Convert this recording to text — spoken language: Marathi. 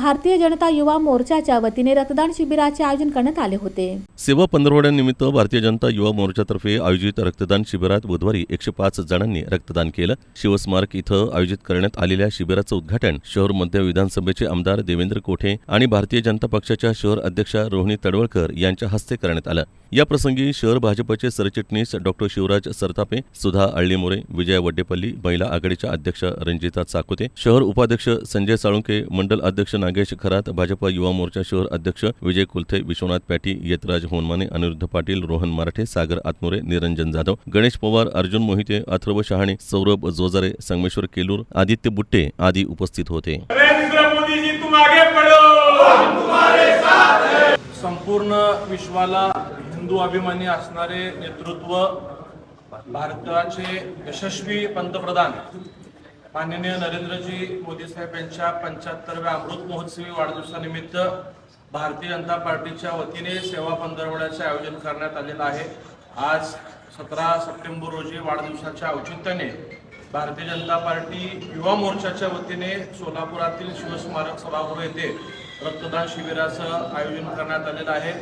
भारतीय जनता युवा मोर्चाच्या वतीने रक्तदान शिबिराचे आयोजन करण्यात आले होते. सेवा पंधरवड्यानिमित्त भारतीय जनता युवा मोर्चातर्फे आयोजित रक्तदान शिबिरात बुधवारी एकशे पाच जणांनी रक्तदान केलं. शिवस्मारक इथं आयोजित करण्यात आलेल्या शिबिराचं उद्घाटन शहर मध्य विधानसभेचे आमदार देवेंद्र कोठे आणि भारतीय जनता पक्षाच्या शहर अध्यक्षा रोहिणी तडवळकर यांच्या हस्ते करण्यात आलं. या प्रसंगी शहर भाजपचे सरचिटणीस डॉक्टर शिवराज सरतापे सुधा अळ्ळीमोरे विजय वड्डेपल्ली महिला आघाडीच्या अध्यक्ष रंजिता चाकोते शहर उपाध्यक्ष संजय साळुंके मंडल अध्यक्ष नागेश खरात भाजप युवा मोर्चा शहर अध्यक्ष विजय कुलथे विश्वनाथ पॅटी यतराज होनमाने अनिरुद्ध पाटील रोहन मराठे सागर आत्मोरे निरंजन जाधव गणेश पवार अर्जुन मोहिते अथर्व शहाणे सौरभ जोजारे संगमेश्वर केलूर आदित्य बुट्टे आदी उपस्थित होते. संपूर्ण विश्वाला हिंदू अभिमानी असणारे नेतृत्व भारताचे यशस्वी पंतप्रधान. माननीय नरेंद्रजी मोदी साहेब यांच्या पंच्याहत्तरव्या अमृत महोत्सवी वाढदिवसानिमित्त भारतीय जनता पार्टीच्या वतीने सेवा पंधरवड्याचे आयोजन करण्यात आलेलं आहे. आज सतरा सप्टेंबर रोजी वाढदिवसाच्या औचित्याने भारतीय जनता पार्टी युवा मोर्चाच्या वतीने सोलापुरातील शिवस्मारक सभागृह येथे रक्तदान शिबिराचं आयोजन करण्यात आलेलं आहे.